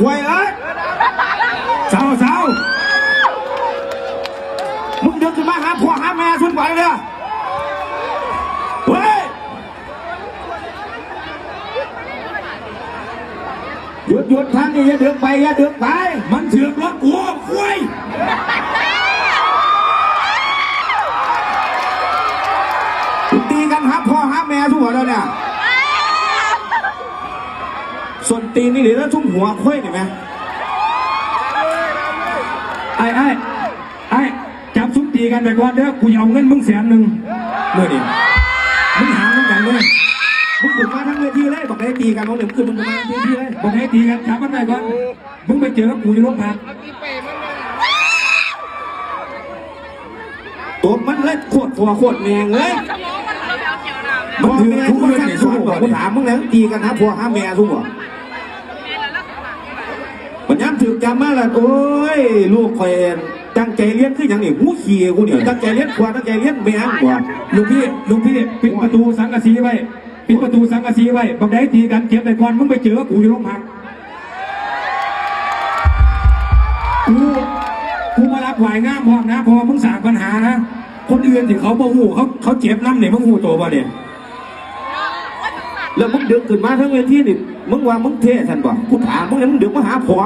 ควยเอ้ยเศร้าเศร้ามึงเดินขึ้นมาหาพ่อหาแม่สุดไปเลยเฮ้ยหยุดหยุดท่านนี่อย่าเดือกไปอย่าเดือกไป มันเถือกรถกูคุยตีกันหาพ่อหาแม่ทุกคนแล้วเนี่ย ส่วนตีนนี่เหลือทุ่มหัวควยเห็นไหมไอ้ไอ้ไอ้จับซุ้มตีกันไปก่อนเด้อกูยอมเงินมึงแสนหนึ่งเมื่อนี่มึงหาเงินกันเลยมึงขึ้นมาทั้งเวทีเลยบอกได้ตีกันน้องเดี๋ยวมึงขึ้นมึงมาทั้งเวทีเลยบอกให้ตีกันจับมันไปก่อนมึงไปเจอกูอยู่โรงพักตัวมันเล่นโคตรผัวโคตรแมงเลยมันพ่อถือแม่ทุกกูเรื่องสั่งเนี่ยสทุอกนบบออกกกูถามมึงแล้วตีกันหาพ่อหาแม่ทุกหัวมัน ย้ำถึกจำมาละโอ้ยลูกคอยเองตั้งใจเลี้ยงขึ้นอย่างนี้หูขี่กูเนี่ยตั้งใจเลี้ยงควาตั้งใจเลี้ยงแมงกว่าลุงพี่ลุงพี่ปิดประตูสังกะสีไว้ปิดประตูสังกะสีไว้บอกได้ตีกันเก็บไปก่อนมึงไปเจอกูอยู่โรงพักกูกูมารับหวายงามพร้อมนะเพอมึงสร้างปัญหานะคนอื่นที่เขาบ่หูเขาเขาเจ็บน้ำเนี่ยมึงหูตัวบ่เนี่ยแล้วมึงดึกขึ้นมาทั้งเวทีนี่มึงว่ามึงเท่ทันบ่กูถามมึงแล้วมึงดึกมาหาพ่อ